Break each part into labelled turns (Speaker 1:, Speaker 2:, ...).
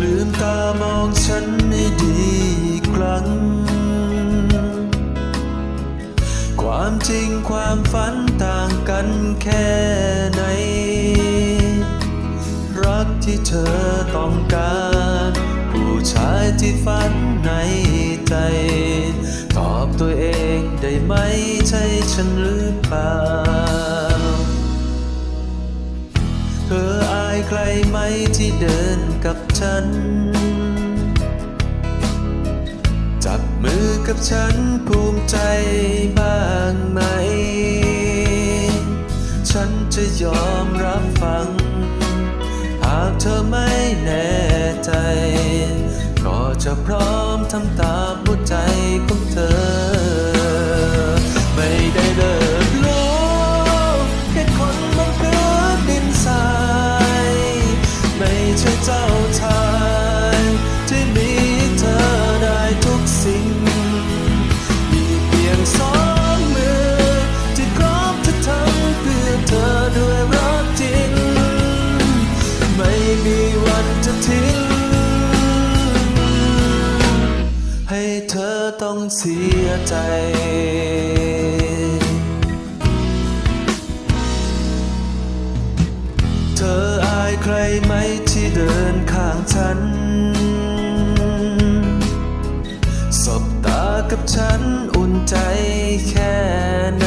Speaker 1: ลืมตามองฉันไม่ดีครั้ง ความจริงความฝันต่างกันแค่ไหน รักที่เธอต้องการ ผู้ชายที่ฝันในใจ ตอบตัวเองได้ไหมใช่ฉันหรือเปล่า ใครไหมที่เดินกับฉัน จับมือกับฉันภูมิใจบ้างไหม ฉันจะยอมรับฟัง หากเธอไม่แน่ใจ ก็จะพร้อมทำตามหัวใจของเธอ ไม่ได้เลิก ไม่ใช่เจ้าชายที่มีเธอได้ทุกสิ่ง มีเพียงสองมือ ที่พร้อมจะทำเพื่อเธอด้วยรักจริง ไม่มีวันจะทิ้ง ให้เธอต้องเสียใจ ใครไหมที่เดินข้างฉัน สบตากับฉันอุ่นใจแค่ไหน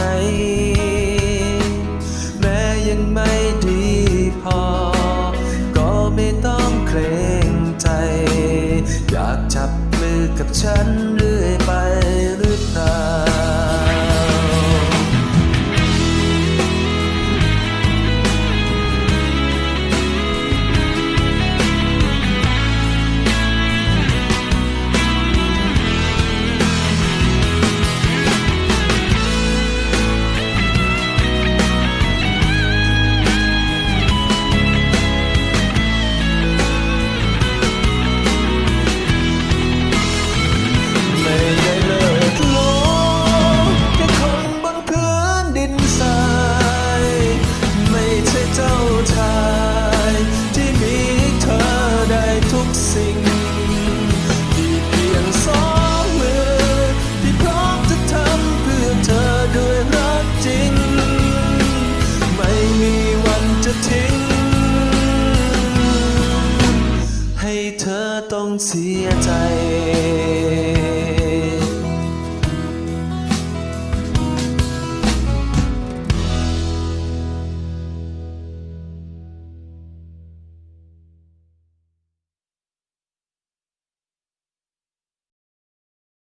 Speaker 1: ต้องเสียใจ